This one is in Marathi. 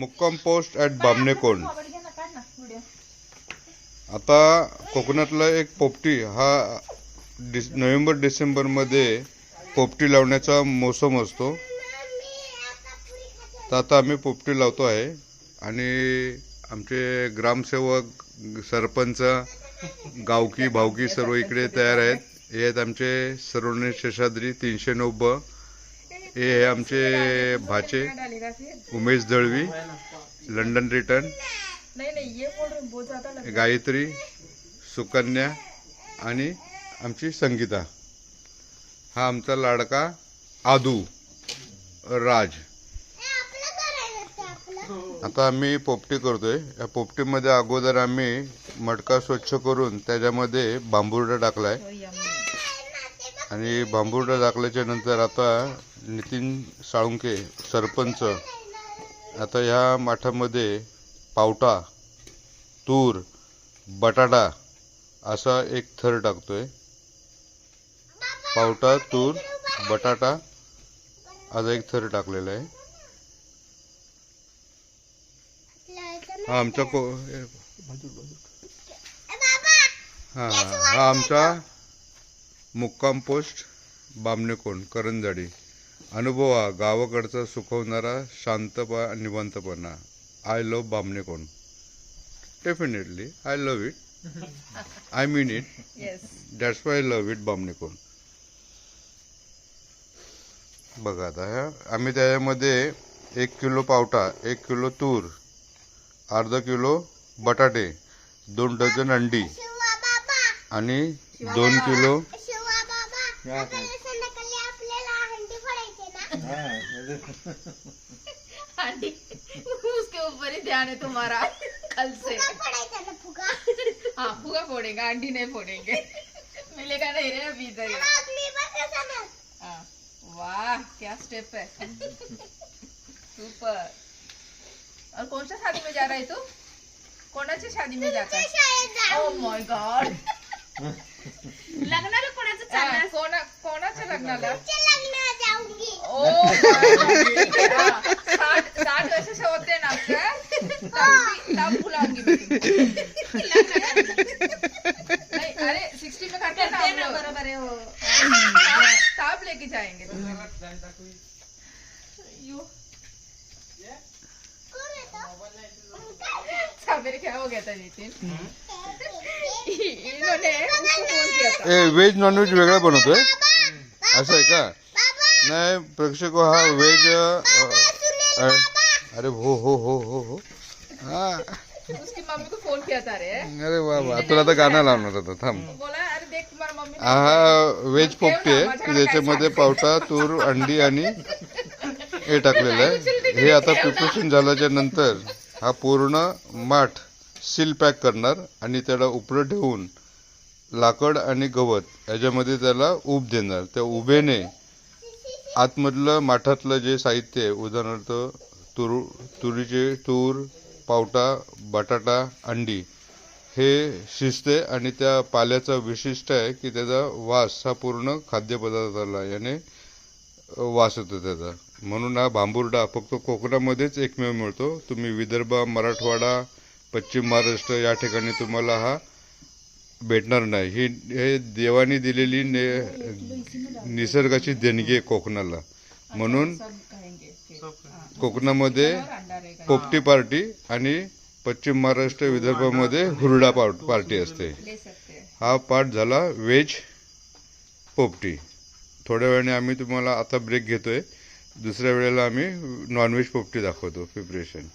मुक्काम पोस्ट ॲट बामणेकोंड आता कोकणातला एक पोपटी हा डिस नोव्हेंबर डिसेंबरमध्ये पोपटी लावण्याचा मोसम असतो. तर आता आम्ही पोपटी लावतो आहे आणि आमचे ग्रामसेवक सरपंच गावकी भावकी सर्व इकडे तयार आहेत. हे आहेत आमचे सरोणे शेषाद्री तीनशे नऊ ब हे आमचे भाचे उमेश दळवी लंडन रिटर्न गायत्री सुकन्या आणि आमची संगीता. हा आमचा लाडका आदू राज. आता आम्ही पोपटी करतोय. या पोपटीमध्ये अगोदर आम्ही मटका स्वच्छ करून त्याच्यामध्ये बांबुर्डा टाकलाय. आणि बांबुर्डा टाकल्याच्या नंतर आता नितीन साळुंके सरपंच आता ह्या माठामध्ये पावटा तूर बटाटा असा एक थर टाकतोय. पावटा तूर बटाटा असा एक थर टाकलेला आहे. हा आमचा को हा हा आमचा मुक्काम पोस्ट बामणेकोंड करंजाडी. अनुभव गावाकडचा सुखवणारा शांतपा निवांतपणा. I love Bamnekond. Definitely I love it I mean it yes that's why love it Bamnekond. बघा आता ह्या आम्ही त्याच्यामध्ये एक किलो पावटा एक किलो तूर अर्धा किलो बटाटे दोन डझन अंडी आणि दोन किलो आंटी उसके ऊपर ही ध्यान है तुम्हारा. कल से. हाँ फुगा फोड़ेगा आंटी नहीं फोड़ेंगे. मिलेगा नहीं रे अभी इधर ही। हाँ, वाह क्या स्टेप है. सुपर और कौन सा शादी में जा रहा है तू? कोणाच्या शादी में जाता है? ओ माय गॉड लग्नाला लग्नाला? ओ हाँ, साठ साठ होते ना अरे सिक्सटी में हैं ना हम लोग. बरोबर आहे हो. लेके जाएंगे तुम्हें. यो. साबिर क्या हो गया था नितिन इन्होंने उसको फोन किया था ए व्हेज नॉनव्हेज वेगळा बनवतोय? असं आहे का? नाही प्रेक्षक हा अ, अरे हो हो हो हो हो. हा. उसकी मम्मी को फोन किया था रे। अरे वा वा. तुला तर गाणं लावणार होता थांब. बोला अरे देख तुम्हारा मम्मी ने हा व्हेज पोपटी आहे. ज्याच्यामध्ये पावटा तूर अंडी आणि हे टाकलेलं आहे. हे आता प्रिपरेशन झाल्याच्यानंतर हा पूर्ण माठ सील पॅक करणार आणि त्याला उपरं ठेवून लाकड आणि गवत याच्यामध्ये त्याला उब देणार. त्या उभेने आतमधलं माठातलं जे साहित्य आहे उदाहरणार्थ तुर तुरीचे तूर पावटा बटाटा अंडी हे शिजते आणि त्या पाल्याचा विशिष्ट आहे की त्याचा वास हा पूर्ण खाद्यपदार्थाला याने वास येतो त्याचा. म्हणून हा भांबुर्डा फक्त कोकणामध्येच एकमेव मिळतो. तुम्ही विदर्भ मराठवाडा पश्चिम महाराष्ट्र या ठिकाणी तुम्हाला हा भेटणार नाही. ही हे देवाने दिलेली ने निसर्गाची देणगी आहे कोकणाला. म्हणून कोकणामध्ये पोपटी पार्टी आणि पश्चिम महाराष्ट्र विदर्भामध्ये हुरडा पार्ट पार्टी असते. हा पार्ट झाला व्हेज पोपटी. थोड्या वेळाने आम्ही तुम्हाला आता ब्रेक घेतोय. दुसऱ्या वेळेला आम्ही नॉनव्हेज पोपटी दाखवतो प्रिपरेशन